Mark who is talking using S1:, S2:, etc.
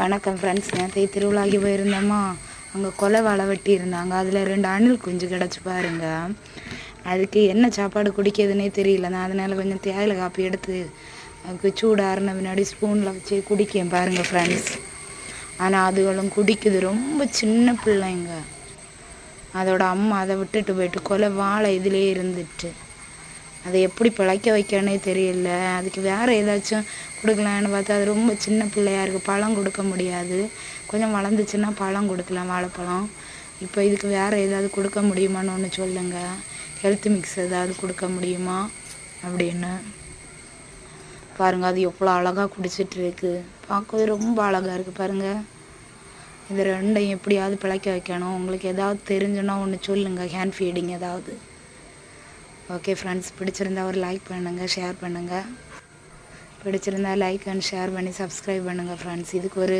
S1: வணக்கம் ஃப்ரெண்ட்ஸ் நேற்று திருவிழாக்கி போயிருந்தோமா? அங்கே கொலை வாழை வெட்டி இருந்தாங்க. அதில் ரெண்டு அணில் குஞ்சு கிடச்சி பாருங்க. அதுக்கு என்ன சாப்பாடு குடிக்கிறதுனே தெரியல. நான் அதனால் கொஞ்சம் தேயிலை காப்பி எடுத்து அதுக்கு சூடாறின பின்னாடி ஸ்பூனில் வச்சு குடிக்கேன் பாருங்கள் ஃப்ரெண்ட்ஸ் ஆனால் அதுகளும் குடிக்குது. ரொம்ப சின்ன பிள்ளைங்க. அதோட அம்மா அதை விட்டுட்டு போயிட்டு கொலை வாழை இதிலே இருந்துட்டு. அதை எப்படி பிழைக்க வைக்கனே தெரியல. அதுக்கு வேறு ஏதாச்சும் கொடுக்கலான்னு பார்த்தா அது ரொம்ப சின்ன பிள்ளையாக இருக்குது பழம் கொடுக்க முடியாது. கொஞ்சம் வளர்ந்துச்சுன்னா பழம் கொடுக்கலாம் வாழைப்பழம். இப்போ இதுக்கு வேறு ஏதாவது கொடுக்க முடியுமான்னு ஒன்று சொல்லுங்கள் ஹெல்த் மிக்ஸ் ஏதாவது கொடுக்க முடியுமா? அப்படின்னு. பாருங்கள் அது எவ்வளோ அழகாக குடிச்சிட்டு இருக்கு. பார்க்கவே ரொம்ப அழகாக இருக்குது பாருங்கள் இது ரெண்டையும் எப்படியாவது பிழைக்க வைக்கணும். உங்களுக்கு ஏதாவது தெரிஞ்சுன்னா ஒன்று சொல்லுங்கள் ஹேண்ட் ஃபீடிங் ஏதாவது. ஓகே ஃப்ரெண்ட்ஸ் பிடிச்சிருந்தா ஒரு லைக் பண்ணுங்கள் ஷேர் பண்ணுங்கள் பிடிச்சிருந்தா லைக் அண்ட் ஷேர் பண்ணி சப்ஸ்கிரைப் பண்ணுங்கள் ஃப்ரெண்ட்ஸ் இதுக்கு ஒரு